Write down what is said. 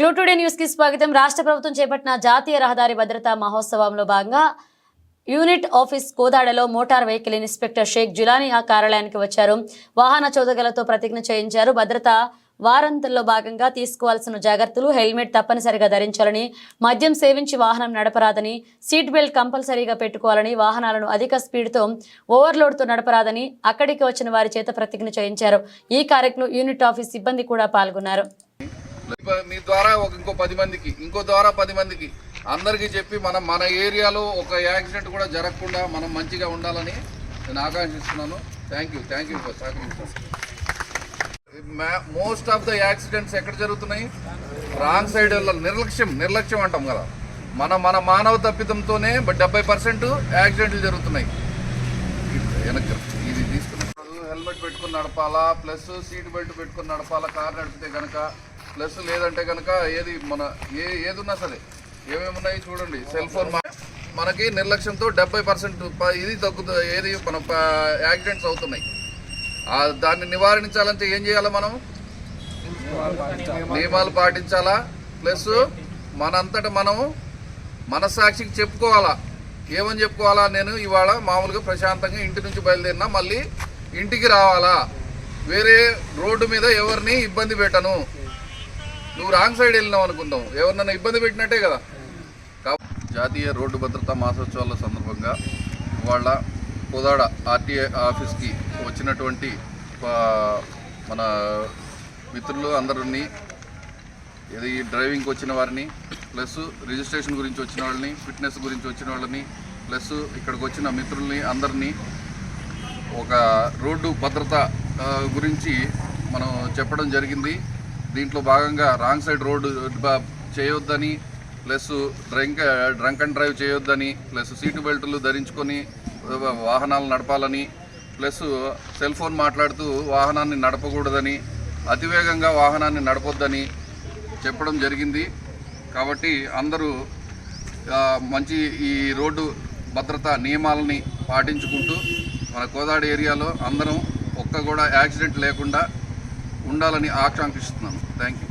Clue today న్యూస్కి స్వాగతం. రాష్ట్ర ప్రభుత్వం చేపట్టిన జాతీయ రహదారి భద్రతా మహోత్సవంలో భాగంగా unit office కోదాడలో motor vehicle inspector Sheikh Julani ఆ కార్యాలయానికి వచ్చారు. వాహన చోదగలతో ప్రతిజ్ఞ చేయించారు. భద్రత వారంతుల్లో భాగంగా తీసుకోవాల్సిన జాగ్రత్తలు హెల్మెట్ తప్పనిసరిగా ధరించాలని మద్యం సేవించి వాహనం నడపరాదని సీట్ బెల్ట్ కంపల్సరీగా పెట్టుకోవాలని వాహనాలను అధిక స్పీడ్తో ఓవర్లోడ్తో నడపరాదని అక్కడికి వచ్చిన వారి చేత ప్రతిజ్ఞ చేయించారు. ఈ కార్యక్రమం యూనిట్ ఆఫీస్ సిబ్బంది కూడా పాల్గొన్నారు. మీ ద్వారా ఒక ఇంకో పది మందికి ఇంకో ద్వారా పది మందికి అందరికీ చెప్పి మనం మన ఏరియాలో ఒక యాక్సిడెంట్ కూడా జరగకుండా మనం మంచిగా ఉండాలని నేను ఆకాంక్షిస్తున్నాను. Thank you thank you for సహకరించారు మోస్ట్ ఆఫ్ ద యాక్సిడెంట్స్ ఎక్కడ జరుగుతున్నాయి? రాంగ్ సైడ్ నిర్లక్ష్యం నిర్లక్ష్యం అంటాం కదా. మన మన మానవ తప్పిదంతోనే డెబ్బై పర్సెంట్ యాక్సిడెంట్లు జరుగుతున్నాయి. వెనక్కి ఇది తీసుకున్నాడు హెల్మెట్ పెట్టుకుని నడపాలా? ప్లస్ సీట్ బెల్ట్ పెట్టుకుని నడపాలా? కార్ నడిపితే కనుక ప్లస్ లేదంటే కనుక ఏది మన ఏ ఏది ఉన్నా సరే ఏమేమి ఉన్నాయి చూడండి సెల్ ఫోన్ మనకి నిర్లక్ష్యంతో డెబ్బై పర్సెంట్ ఇది తగ్గుతుంది ఏది మన యాక్సిడెంట్స్ అవుతున్నాయి. దాన్ని నివారించాలంటే ఏం చేయాలి మనం నియమాలు పాటించాలా? ప్లస్ మనంతట మనం మనస్సాక్షికి చెప్పుకోవాలా. ఏమని చెప్పుకోవాలా నేను ఇవాళ మామూలుగా ప్రశాంతంగా ఇంటి నుంచి బయలుదేరినా మళ్ళీ ఇంటికి రావాలా. వేరే రోడ్డు మీద ఎవరిని ఇబ్బంది పెట్టను. నువ్వు రాంగ్ సైడ్ వెళ్ళినావు అనుకుందాం. ఎవరినైనా ఇబ్బంది పెట్టినట్టే కదా. జాతీయ రోడ్డు భద్రతా మాసోత్సవాల సందర్భంగా ఇవాళ కోదాడ ఆర్టీఏ ఆఫీస్కి వచ్చినటువంటి మన మిత్రులు అందరినీ ఇది డ్రైవింగ్కి వచ్చిన వారిని ప్లస్ రిజిస్ట్రేషన్ గురించి వచ్చిన వాళ్ళని ఫిట్నెస్ గురించి వచ్చిన వాళ్ళని ప్లస్ ఇక్కడికి వచ్చిన మిత్రుల్ని అందరినీ ఒక రోడ్డు భద్రత గురించి మనం చెప్పడం జరిగింది. దీంట్లో భాగంగా రాంగ్ సైడ్ రోడ్డు చేయొద్దని plus drunk drunk and drive చేయొద్దని ప్లస్ సీటు బెల్టులు ధరించుకొని వాహనాలు నడపాలని ప్లస్ సెల్ ఫోన్ మాట్లాడుతూ వాహనాన్ని నడపకూడదని అతివేగంగా వాహనాన్ని నడపొద్దని చెప్పడం జరిగింది. కాబట్టి అందరూ మంచి ఈ రోడ్డు భద్రతా నియమాలని పాటించుకుంటూ మన కోదాడ ఏరియాలో అందరం ఒక్క కూడా యాక్సిడెంట్ లేకుండా ఉండాలని ఆకాంక్షిస్తున్నాను. Thank you